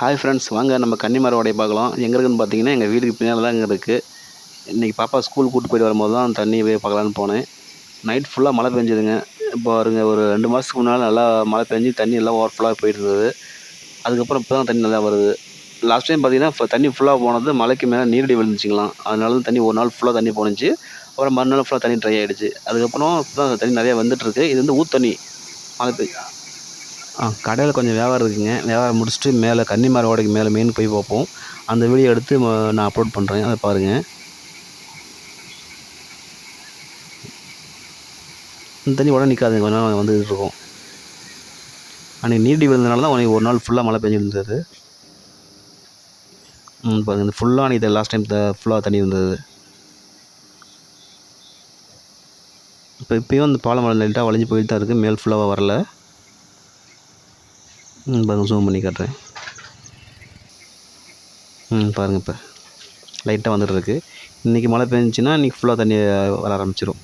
Hi friends வாங்க நம்ம கன்னிமர ஓடையை பார்க்கலாம். எங்கே இருக்குன்னு பார்த்தீங்கன்னா எங்கள் வீட்டுக்கு பின்னால் தான் இங்கே இருக்குது இன்றைக்கி பாப்பா ஸ்கூல் கூப்பிட்டு போயிட்டு வரும்போது தான் தண்ணி போய் பார்க்கலான்னு போனேன். நைட் ஃபுல்லாக மழை பெஞ்சுதுங்க. இப்போ பாருங்க ஒரு ரெண்டு மாதத்துக்கு முன்னால் நல்லா மழை பெஞ்சு தண்ணி எல்லாம் ஓவர் ஃபுல்லாக போயிட்டு இருந்தது. அதுக்கப்புறம் இப்போ தான் தண்ணி நல்லா வருது. லாஸ்ட் டைம் பார்த்தீங்கன்னா இப்போ தண்ணி ஃபுல்லாக போனது மலைக்கு மேலே நீரடி விழுந்துச்சிங்களாம். அதனால தான் தண்ணி ஒரு நாள் ஃபுல்லாக தண்ணி போணுச்சு அப்புறம் மறுநாள் ஃபுல்லாக தண்ணி ட்ரை ஆகிடுச்சு அதுக்கப்புறம் இப்போ தான் தண்ணி நிறையா வந்துட்டுருக்கு இது வந்து ஊத்தண்ணி. மழை பெய் ஆ கடையில் கொஞ்சம் வியாபாரம் இருக்குதுங்க வியாபாரம் முடிச்சுட்டு மேலே கன்னிமர ஓடைக்கு மேலே மெயின் போய் பார்ப்போம். அந்த வீடியோ எடுத்து நான் அப்லோட் பண்ணுறேன் அதை பாருங்கள் இந்த தண்ணி உடனே நிற்காதுங்க கொஞ்ச நாள் வந்துட்டு இருக்கும். அன்றைக்கி நீடி விழுந்தனால தான் அன்றைக்கி ஒரு நாள் ஃபுல்லாக மழை பெஞ்சு இருந்தது. ம் பாருங்க. இந்த ஃபுல்லாக அன்றைக்கி லாஸ்ட் டைம் ஃபுல்லாக தண்ணி இருந்தது இப்போ இப்போயும் அந்த பாலம் லைட்டாக வளைஞ்சு போயிட்டு தான் இருக்குது மேல் ஃபுல்லாக வரல. ம் பாருங்கள் ஜூம் பண்ணி காட்டுறேன். ம் பாருங்கள் இப்போ. லைட்டாக வந்துட்டு இருக்கு. இன்றைக்கி மழை பெஞ்சிச்சின்னா இன்றைக்கி ஃபுல்லாக தண்ணி வர ஆரம்பிச்சிடும்